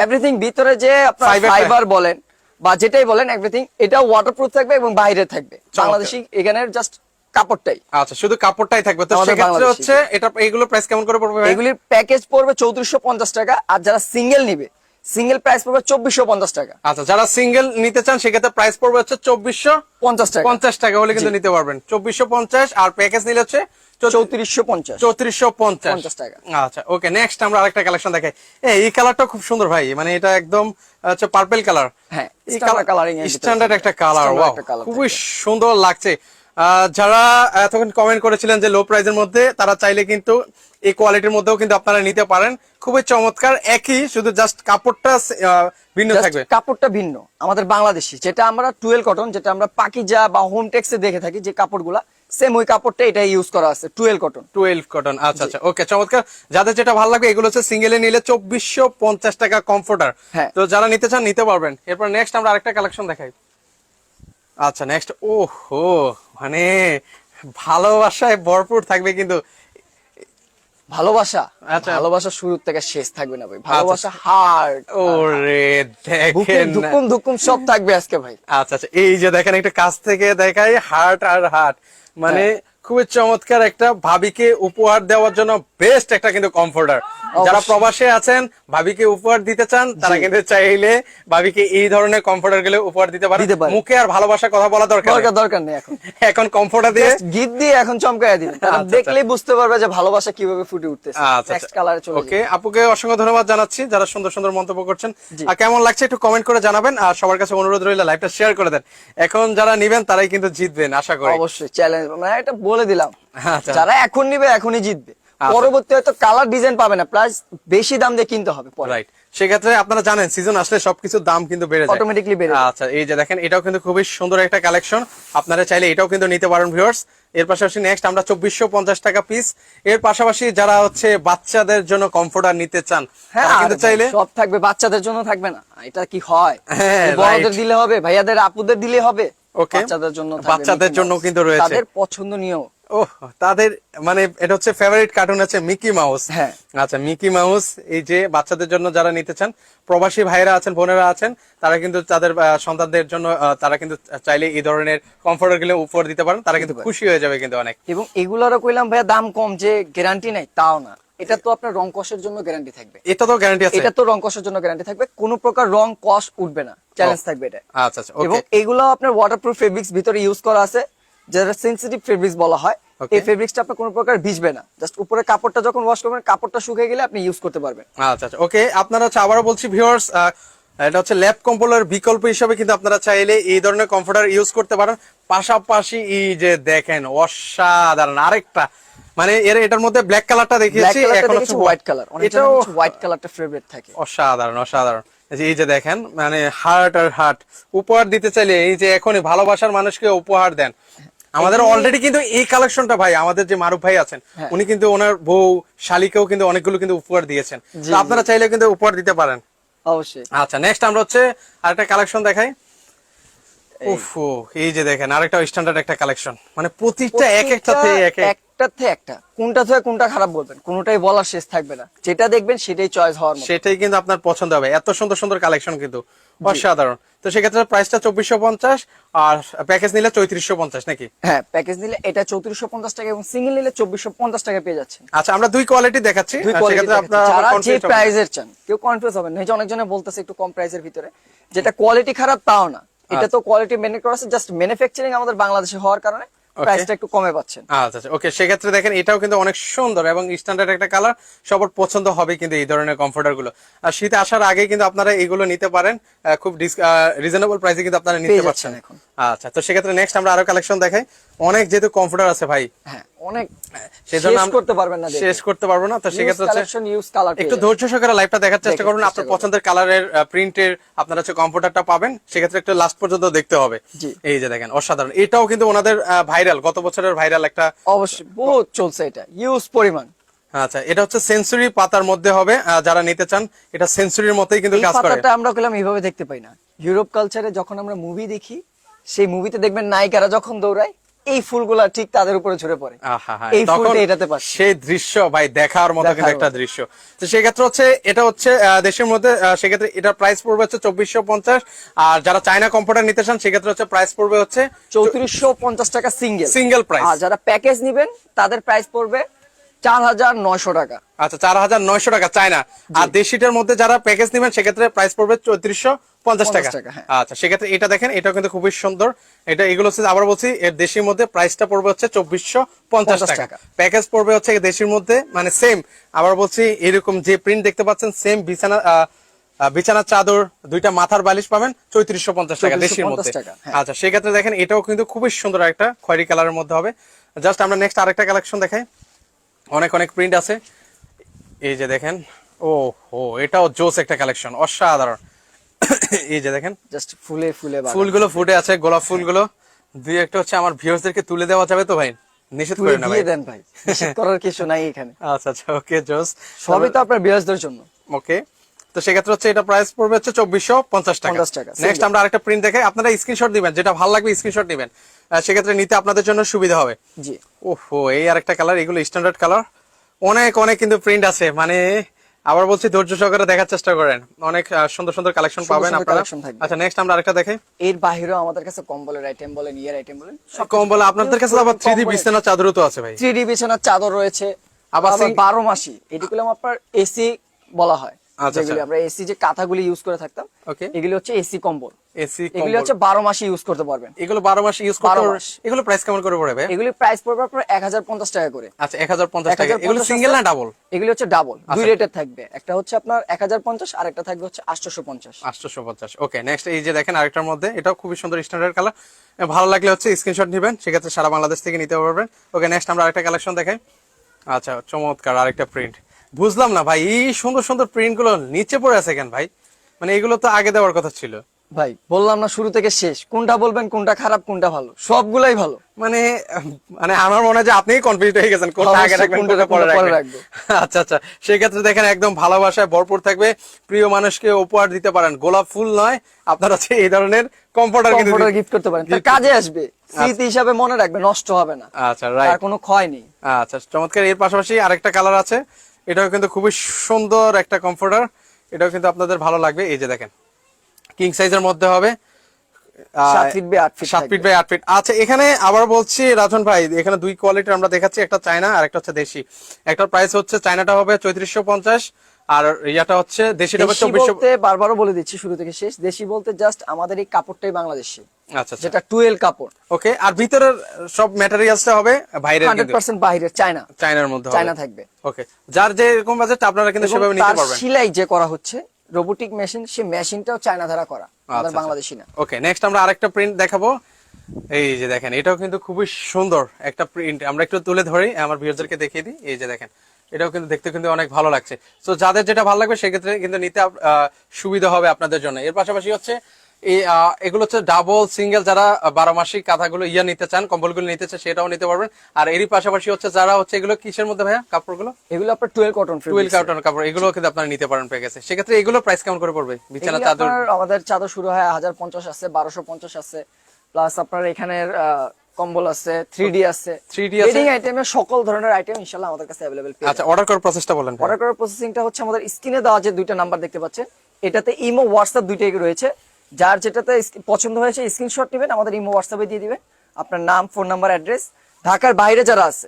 এভরিথিং ভিতরে যে আপনার ফাইবার বলেন বা যেটাই বলেন এভরিথিং এটা ওয়াটারপ্রুফ থাকবে এবং বাইরে থাকবে। বাংলাদেশি এখানে জাস্ট কাপড়টাই। আচ্ছা শুধু কাপড়টাই থাকবে। তো সেক্ষেত্রে হচ্ছে এটা এগুলো প্রাইস কেমন করে পড়বে এগুলির প্যাকেজ পড়বে চৌত্রিশশো পঞ্চাশ টাকা আর যারা সিঙ্গেল নিবে সিঙ্গেল প্রাইস পড়বে চব্বিশশো পঞ্চাশ টাকা। আচ্ছা যারা সিঙ্গেল নিতে চান সেক্ষেত্রে প্রাইস পড়বে হচ্ছে চব্বিশশো পঞ্চাশ টাকা। পঞ্চাশ টাকা হলে কিন্তু নিতে পারবেন। চব্বিশশো পঞ্চাশ আর প্যাকেজ নিলে হচ্ছে চৌত্রিশশো পঞ্চাশ। চৌত্রিশশো পঞ্চাশ। টাকা। আচ্ছা ওকে নেক্সট আমরা আরেকটা কালেকশন দেখাই। এই এই কালারটা খুব সুন্দর ভাই। মানে এটা একদম হচ্ছে পার্পেল কালার হ্যাঁ, standard colouring এর ভিতরে স্ট্যান্ডার্ড একটা কালার Standard ওয়াও খুবই সুন্দর লাগছে। আহ, যারা এতক্ষণ কমেন্ট করেছিলেন যে লো প্রাইজের মধ্যে তারা চাইলে কিন্তু এই কোয়ালিটির মধ্যেও কিন্তু আপনারা নিতে পারেন। খুবই চমৎকার একই শুধু জাস্ট কাপড়টা ভিন্ন থাকবে। কাপড়টা ভিন্ন আমাদের বাংলাদেশি। যেটা আমরা টুয়েল কটন যেটা আমরা পাকিজা বা হোম টেক্সে দেখে থাকি যে কাপড়গুলা সেম ওই কাপড়টা এটা ইউজ করা আছে টুয়েল কটন। টুয়েলভ কটন আচ্ছা আচ্ছা ওকে চমৎকার। যাদের যেটা ভালো লাগবে এগুলো হচ্ছে সিঙ্গেলে নিলে চব্বিশশো পঞ্চাশ টাকা কমফোর্টার হ্যাঁ। তো যারা নিতে চান নিতে পারবেন। এরপর নেক্সট আমরা আরেকটা কালেকশন দেখাই। আচ্ছা নেক্সট ও হো মানে ভালোবাসায় ভরপুর থাকবে কিন্তু ভালোবাসা? আচ্ছা। ভালোবাসা শুরু থেকে শেষ থাকবে না ভাই। ভালোবাসা হার্ট ওরে দেখেন। ধুকুম ধুকুম সব থাকবে আজকে ভাই। আচ্ছা আচ্ছা। এই যে দেখেন একটা কাছ থেকে দেখাই হার্ট আর হার্ট মানে খুবই চমৎকার একটা ভাবিকে উপহার দেওয়ার জন্য বেস্ট একটা কিন্তু কমফোর্টার যারা প্রবাসে আছেন ভাবিকে উপহার দিতে চান তারা কিন্তু চাইলে ভাবিকে এই ধরনের কমফোর্টারগুলো উপহার দিতে পারে মুখে আর ভালোবাসার কথা বলা দরকার দরকার নেই। দরকার নেই এখন। এখন কমফোর্টার দিয়ে গীত দিয়ে এখন চমকায় দিবে তারা আচ্ছা, দেখলেই বুঝতে পারবে যে ভালোবাসা কীভাবে ফুটে উঠতেছে। আচ্ছা নেক্সট কালারে চলে ওকে আপুকে অসংখ্য ধন্যবাদ জানাচ্ছি যারা সুন্দর সুন্দর মন্তব্য করছেন। আর কেমন লাগছে একটু কমেন্ট করে জানাবেন আর সবার কাছে অনুরোধ রইল লাইভটা শেয়ার করে দেন। এখন যারা নিবেন তারাই কিন্তু জিতবেন আশা করি। অবশ্যই চ্যালেঞ্জ মানে এটা বলে দিলাম। আচ্ছা। যারা এখন নিবে এখনই জিতবে। পরবর্তী হয়তো কালার ডিজাইন পাবে না প্লাস বেশি দাম দিয়ে কিনতে হবে রাইট সেক্ষেত্রে আপনারা জানেন সিজন আসলে সবকিছুর দাম কিন্তু বেড়ে যায়। Automatically বেড়ে। আচ্ছা এই যে দেখেন এটাও কিন্তু খুবই সুন্দর একটা কালেকশন আপনারা চাইলে এটাও কিন্তু নিতে পারেন ভিউয়ার্স এর পাশাপাশি নেক্সট আমরা চব্বিশশো পঞ্চাশ টাকা পিস এর পাশাপাশি যারা হচ্ছে বাচ্চাদের জন্য কমফোর্টার নিতে চান হ্যাঁ কিন্তু চাইলে সব থাকবে বাচ্চাদের জন্য থাকবে না। এটা কি হয়? হ্যাঁ, বড়দের দিলে হবে ভাইয়াদের আপুদের দিলে হবে। Okay. বাচ্চাদের জন্য বাচ্চাদের জন্য কিন্তু রয়েছে। তাদের পছন্দনীয় ও তাদের মানে এটা হচ্ছে ফেভারিট কার্টুন হচ্ছে মিকি মাউস হ্যাঁ। আচ্ছা মিকি মাউস এই যে বাচ্চাদের জন্য যারা নিতে চান প্রবাসী ভাইরা আছেন বোনেরা আছেন তারা কিন্তু তাদের সন্তানদের জন্য তারা কিন্তু চাইলে এই ধরনের কমফোর্টারগুলো উপর দিতে পারেন তারা কিন্তু খুশি হয়ে যাবে কিন্তু অনেক এবং এগুলারও কইলাম ভাইয়া দাম কম যে গ্যারান্টি নাই তাও না এটা তো আপনার রং কষের জন্য গ্যারান্টি থাকবে। এটা তো গ্যারান্টি আছে। এটা তো রং কষের জন্য গ্যারান্টি থাকবে। কোনো প্রকার রং কষ উঠবে না। চ্যালেঞ্জ থাকবে এটা। আচ্ছা আচ্ছা এবং এগুলো আপনার ওয়াটারপ্রুফ ফেব্রিক্স ভিতরে ইউজ করা আছে যেটা সেন্সিটিভ ফেব্রিক্স বলা হয় এই ফেব্রিক্সটা আপনার কোনো প্রকার ভিজবে না। জাস্ট উপরে কাপড়টা যখন ওয়াশ করবেন কাপড়টা শুকিয়ে গেলে আপনি ইউজ করতে পারবেন। আচ্ছা আচ্ছা ওকে আপনারা হচ্ছে আবারও বলছি ভিউয়ার্স এটা হচ্ছে ল্যাব কম্পোলার বিকল্প হিসাবে কিন্তু আপনারা চাইলে এই ধরনের কমফোর্টার ইউজ করতে পারেন। পাশাপাশি এই যে দেখেন অসাধারণ আরেকটা মানে এর এটার মধ্যে ব্ল্যাক কালারটা দেখিয়েছি এখন হচ্ছে হোয়াইট কালার এটাও হোয়াইট কালারটা ফেভারিট থাকে। অসাধারণ অসাধারণ। এই যে- দেখেন মানে হার্ট আর হার্ট উপহার দিতে চাইলে এই যে এখনই ভালোবাসার মানুষকে উপহার দেন। আমাদের অলরেডি কিন্তু এই কালেকশনটা ভাই আমাদের যে মারুফ ভাই আছেন হ্যাঁ। উনি কিন্তু ওনার বউ শালিকেও কিন্তু অনেকগুলো কিন্তু উপহার দিয়েছেন। তো আপনারা চাইলে কিন্তু উপহার দিতে পারেন। অবশ্যই। আচ্ছা নেক্সট আমরা হচ্ছে আরেকটা কালেকশন দেখাই। উফ এই যে দেখেন আরেকটা স্ট্যান্ডার্ড একটা কালেকশন মানে প্রতিটা এক একটাতে এক এক একটাতে একটা কোনটা থেকে কোনটা খারাপ বলবেন কোনটাই বলার শেষ থাকবে না। যেটা দেখবেন সেটাই চয়েস হওয়ার সেটাই কিন্তু আপনার পছন্দ হবে। এত সুন্দর সুন্দর কালেকশন কিন্তু অসাধারণ। তো সেক্ষেত্রে প্রাইসটা চব্বিশশো পঞ্চাশ আর প্যাকেজ নিলে চৌত্রিশশো পঞ্চাশ নাকি? হ্যাঁ প্যাকেজ নিলে এটা চৌত্রিশশো পঞ্চাশ টাকা এবং সিঙ্গেল নিলে চব্বিশশো পঞ্চাশ টাকা পেয়ে যাচ্ছেন। আচ্ছা আমরা দুই কোয়ালিটি দেখাচ্ছি। দুই। আপনারা যারা যে প্রাইজের চান কেউ কনফিউজ হবেন না। এই যে অনেকজনে বলতেছে একটু কম প্রাইজের ভিতরে যেটা কোয়ালিটি খারাপ তাও না। এটা আচ্ছা। তো কোয়ালিটি মেনটেন করা আছে জাস্ট ম্যানুফ্যাকচারিং আমাদের বাংলাদেশে হওয়ার কারণে। প্রাইসটা একটু কমে পাচ্ছেন। আচ্ছা আচ্ছা। ওকে সেক্ষেত্রে দেখেন এটাও কিন্তু অনেক সুন্দর এবং স্ট্যান্ডার্ড একটা কালার সবার পছন্দ হবে কিন্তু এই ধরনের কমফোর্টারগুলো। আর শীত আসার আগে কিন্তু আপনারা এগুলো নিতে পারেন খুব রিজনেবল প্রাইসে কিন্তু আপনারা নিতে পারছেন। এখন। আচ্ছা তো সেক্ষেত্রে নেক্সট আমরা আরও কালেকশন দেখাই। অনেক যেহেতু কমফোর্টার আছে ভাই হ্যাঁ। অনেক সেজন্য করতে পারবেন না শেষ করতে পারব না। তো সেক্ষেত্রে হচ্ছে একটু ধৈর্য সহকারে লাইভটা দেখার চেষ্টা করুন। আপনার পছন্দের কালারের প্রিন্টের আপনারা হচ্ছে কম্পিউটারটা পাবেন। সেক্ষেত্রে একটু লাস্ট পর্যন্ত দেখতে হবে। এই যে দেখেন অসাধারণ। এটাও কিন্তু ওনাদের ভাইরাল গত বছরের ভাইরাল একটা অবশ্যই বহুত চলছে এটা। ইউজ পরিমাণ। আচ্ছা এটা হচ্ছে সেঞ্চুরি পাতার মধ্যে হবে যারা নিতে চান এটা সেঞ্চুরির মতোই কিন্তু কাজ করে। পাতাটা আমরা কইলাম এইভাবে দেখতে পাই না। ইউরোপ কালচারে যখন আমরা মুভি দেখি সেই মুভিতে দেখবেন নায়িকারা যখন দৌড়ায় এই ফুলগুলা ঠিক তাদের উপরে ঝরে পড়ে। এই ফুলটা এটাতে পাচ্ছে। সেই দৃশ্য ভাই দেখার মতো কিন্তু একটা দৃশ্য। তো সেক্ষেত্রে হচ্ছে এটা হচ্ছে দেশের মধ্যে সেক্ষেত্রে এটার প্রাইস পড়বে হচ্ছে চব্বিশশো পঞ্চাশ। আর যারা চায়না কম্পিউটার নিতে চান সেক্ষেত্রে হচ্ছে প্রাইস পড়বে হচ্ছে চৌত্রিশশো পঞ্চাশ টাকা সিঙ্গেল সিঙ্গেল প্রাইস আর যারা প্যাকেজ নিবেন তাদের প্রাইস পড়বে চার হাজার নয়শো টাকা। আচ্ছা চার হাজার নয়শো টাকা চায়না। আর দেশিটার মধ্যে যারা প্যাকেজ নেবেন সেক্ষেত্রে প্রাইস পড়বে চৌত্রিশশো পঞ্চাশ টাকা। 50 টাকা, হ্যাঁ। আচ্ছা সেক্ষেত্রে এটা দেখেন এটা কিন্তু খুবই সুন্দর। এটা এগুলো হচ্ছে আবার বলছি এর দেশির মধ্যে প্রাইসটা পড়বে হচ্ছে চব্বিশশো পঞ্চাশ টাকা। প্যাকেজ পড়বে হচ্ছে দেশির মধ্যে মানে সেম আবার বলছি এরকম যে প্রিন্ট দেখতে পাচ্ছেন সেম বিছানা বিছানার চাদর দুইটা মাথার বালিশ পাবেন চৌত্রিশশো পঞ্চাশ টাকা 3450 দেশির মধ্যে। হ্যাঁ। আচ্ছা সেক্ষেত্রে দেখেন এটাও কিন্তু খুবই সুন্দর একটা খয়েরি কালারের মধ্যে হবে। জাস্ট আমরা নেক্সট আরেকটা কালেকশন দেখাই। অনেক অনেক প্রিন্ট আছে। এই যে দেখেন ও হো এটাও জোস একটা কালেকশন অসাধারণ। এই যে দেখেন জাস্ট ফুলে ফুলে। ফুলগুলো ফুটে আছে গোলাপ ফুলগুলো। দুই একটা হচ্ছে আমার ভিউয়ার্সদেরকে তুলে দেওয়া যাবে তো ভাই? নিষেধ করে না ভাই? দেন ভাই। নিষেধ করার কিছু নাই এখানে। আচ্ছা আচ্ছা ওকে জোস। সবই তো আপনার বিরাজদের জন্য। ওকে তো সেক্ষেত্রে হচ্ছে এটা প্রাইস পড়বে হচ্ছে চব্বিশশো পঞ্চাশ টাকা। 50 টাকা, নেক্সট আমরা আরেকটা প্রিন্ট দেখাই আপনারা স্ক্রিনশট দিবেন যেটা ভালো লাগবে স্ক্রিনশট দিবেন। সেক্ষেত্রে নিতে আপনাদের জন্য সুবিধা হবে। জি। ওহো এই আরেকটা কালার এগুলো স্ট্যান্ডার্ড কালার অনেক অনেক কিন্তু প্রিন্ট আছে মানে আবার বলছি ধৈর্য সহকারে দেখার চেষ্টা করেন। অনেক সুন্দর সুন্দর কালেকশন পাবেন আপনারা। আচ্ছা নেক্সট আমরা আরেকটা দেখে। এর বাহিরেও আমাদের কাছে কম্বলের আইটেম বলেন ইয়ার আইটেম বলেন কম বলে আপনাদের কাছে আবার থ্রি ডি বিছানা চাদরও তো আছে ভাই। থ্রি ডি বিছানার চাদর রয়েছে। আবার আবার sing- বারো মাসি এটিগুলো আপনার এসি বলা হয়। যেগুলি আচ্ছা। আমরা এসি যে কাঁথাগুলি ইউজ করে থাকতাম ওকে এগুলি হচ্ছে এসি কম্বল। এসি এগুলি হচ্ছে বারো মাসে ইউজ করতে পারবেন। এগুলো বারো মাস ইউজ করতে 12। এগুলো প্রাইস কেমন করে পড়বে? এগুলি প্রাইস পড়বে আপনার এক হাজার পঞ্চাশ টাকা করে। আচ্ছা এক হাজার পঞ্চাশ টাকা। এগুলো সিঙ্গেল না ডাবল এগুলি হচ্ছে ডাবল দুই আচ্ছা। রেটের থাকবে। একটা হচ্ছে আপনার এক হাজার পঞ্চাশ আর একটা থাকবে হচ্ছে আটশোশো পঞ্চাশ। আটশোশো পঞ্চাশ। ওকে নেক্সট এই যে দেখেন আরেকটার মধ্যে এটাও খুবই সুন্দর স্ট্যান্ডার্ড কালার ভালো লাগলে হচ্ছে স্ক্রিনশট নেবেন। সেক্ষেত্রে সারা বাংলাদেশ থেকে নিতে পারবেন। ওকে নেক্সট আমরা আরেকটা কালেকশন দেখাই। আচ্ছা চমৎকার আরেকটা প্রিন্ট বুঝলাম না ভাই এই সুন্দর সুন্দর প্রিন্টগুলো নিচে পড়ে আছে কেন ভাই? মানে এগুলো তো আগে দেওয়ার কথা ছিল। ভাই বললাম না শুরু থেকে শেষ। কোনটা বলবেন কোনটা খারাপ কোনটা ভালো? সবগুলাই ভালো। মানে মানে আমার মনে হয় যে আপনিই কনফিউজ হয়ে গেছেন কোনটা আগে রাখবেন কোনটা পরে রাখবেন। আচ্ছা আচ্ছা সেক্ষেত্রে দেখেন একদম ভালোবাসায় ভরপুর থাকবে। প্রিয় মানুষকে উপহার দিতে পারেন। গোলাপ ফুল নয় আপনার হচ্ছে এই ধরনের কমফোর্টার কিন্তু গিফট করতে পারেন। তার কাজে আসবে। স্মৃতি হিসাবে মনে রাখবে নষ্ট হবে না। আচ্ছা রাইট আর কোনো ক্ষয় নেই। আচ্ছা চমৎকার। এর পাশাপাশি আরেকটা কালার আছে। এটাও কিন্তু খুবই সুন্দর একটা কমফোর্টার এটাও কিন্তু আপনাদের ভালো লাগবে। এই যে দেখেন কিং সাইজের মধ্যে হবে। সাত ফিট বাই আট সাত ফিট বাই আট ফিট আচ্ছা এখানে আবার বলছি রাজন ভাই এখানে দুই কোয়ালিটির আমরা দেখাচ্ছি একটা চায়না আর একটা হচ্ছে দেশি। একটা প্রাইস হচ্ছে চায়নাটা হবে চৌত্রিশশো পঞ্চাশ। আর ইয়াটা হচ্ছে দেশি চব্বিশশো বলতে বারবারও বলে দিচ্ছি শুরু থেকে শেষ। দেশি বলতে জাস্ট আমাদের এই কাপড়টাই বাংলাদেশি আচ্ছা আচ্ছা। যেটা টুয়েল কাপড়। ওকে আর ভিতরের সব ম্যাটেরিয়ালসটা হবে বাইরের হান্ড্রেড কিন্তু পার্সেন্ট বাহিরের চায়না। চায়নার মধ্যে চায়না থাকবে। ওকে যার যে এরকম বাজেট আপনারা কিন্তু সেভাবে নিতে পারবেন। সিলাই যে করা হচ্ছে রোবোটিক মেশিন সে মেশিনটাও চায়না দ্বারা করা আমাদের আচ্ছা, বাংলাদেশি না। ওকে নেক্সট আমরা আরেকটা প্রিন্ট দেখাবো। এই যে দেখেন এটাও কিন্তু খুবই সুন্দর একটা প্রিন্ট আমরা একটু তুলে ধরি আমার ভিউয়ারদেরকে দেখিয়ে দিই। এই যে দেখেন এটাও কিন্তু দেখতে কিন্তু অনেক ভালো লাগছে। তো যাদের যেটা ভালো লাগবে সেক্ষেত্রে কিন্তু নিতে সুবিধা হবে আপনাদের জন্য। এর পাশাপাশি হচ্ছে এই এগুলো হচ্ছে ডাবল সিঙ্গেল যারা বারো মাসিক কাঁথাগুলো ইয়া নিতে চান কম্বলগুলো নিতে চান সেটাও নিতে পারবেন। আর এরই পাশাপাশি হচ্ছে যারা হচ্ছে এগুলো কিসের মধ্যে ভাইয়া কাপড়গুলো? এগুলো আপনার টুয়েল কটন টুয়েল কার্টন কাপড় এগুলো কিন্তু আপনারা নিতে পারেন পেয়ে গেছে। সেক্ষেত্রে এগুলো প্রাইস কেমন করে পড়বে? বিছানা চাদর? আমাদের চাদর শুরু হয় হাজার পঞ্চাশ আছে বারোশো পঞ্চাশ আছে। প্লাস আপনার এখানের আহ, কম্বল আছে থ্রি ডি আছে। 3D আছে? বেডিং আইটেমের সকল ধরনের আইটেম ইনশাল্লাহ আমাদের কাছে পেয়ে আচ্ছা অর্ডার করার প্রসেসটা বলেন অর্ডার করার প্রসেসিংটা হচ্ছে আমাদের স্ক্রিনে দেওয়া যে দুইটা নাম্বার দেখতে পাচ্ছে এটাতে ইমো হোয়াটসঅ্যাপ দুইটাই রয়েছে। যার যেটাতে পছন্দ হয়েছে স্ক্রিনশট নেবেন আমাদের ইমো হোয়াটসঅ্যাপে দিয়ে দিবেন। আপনার নাম ফোন নাম্বার অ্যাড্রেস ঢাকার বাইরে যারা আছে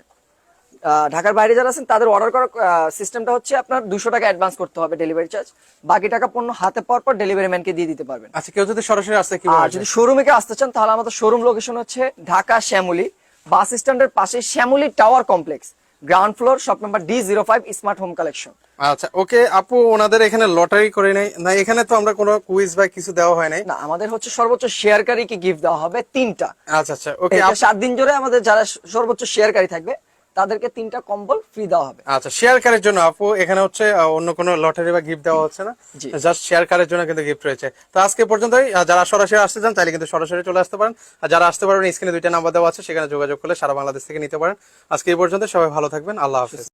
ঢাকার বাইরে যারা আছেন তাদের অর্ডার করার সিস্টেমটা হচ্ছে আপনার দুশো টাকা অ্যাডভান্স করতে হবে ডেলিভারি চার্জ বাকি টাকা পণ্য হাতে পাওয়ার পর ডেলিভারি ম্যানকে দিয়ে দিতে পারবেন। আচ্ছা কেউ যদি সরাসরি আসতে কি যদি শোরুমে আসতে চান তাহলে আমাদের শোরুম লোকেশন হচ্ছে ঢাকা শ্যামলী। বাস স্ট্যান্ডের পাশে Shyamoli tower complex ground floor shop number D zero five smart home collection আচ্ছা ওকে আপু ওনাদের এখানে লটারি করে নেই। না এখানে তো আমরা কোনো কুইজ বা কিছু দেওয়া হয় নাই। না আমাদের হচ্ছে সর্বোচ্চ শেয়ারকারীকে গিফট দেওয়া হবে তিনটা। আচ্ছা আচ্ছা ওকে সাত দিন ধরে আমাদের যারা সর্বোচ্চ শেয়ারকারী থাকবে তাদেরকে তিনটা কম্বল ফ্রি দেওয়া হবে। আচ্ছা শেয়ার কারের জন্য আপু এখানে হচ্ছে অন্য কোনো লটারি বা গিফট দেওয়া হচ্ছে না। জাস্ট শেয়ার কারের জন্য কিন্তু গিফট রয়েছে। তো আজকে পর্যন্ত যারা সরাসরি আসতে চান তাহলে কিন্তু সরাসরি চলে আসতে পারেন। আর যারা আসতে পারবেন স্ক্রিনে দুইটা নাম্বার দেওয়া আছে সেখানে যোগাযোগ করলে সারা বাংলাদেশ থেকে নিতে পারেন। আজকে এই পর্যন্ত সবাই ভালো থাকবেন আল্লাহ হাফিজ।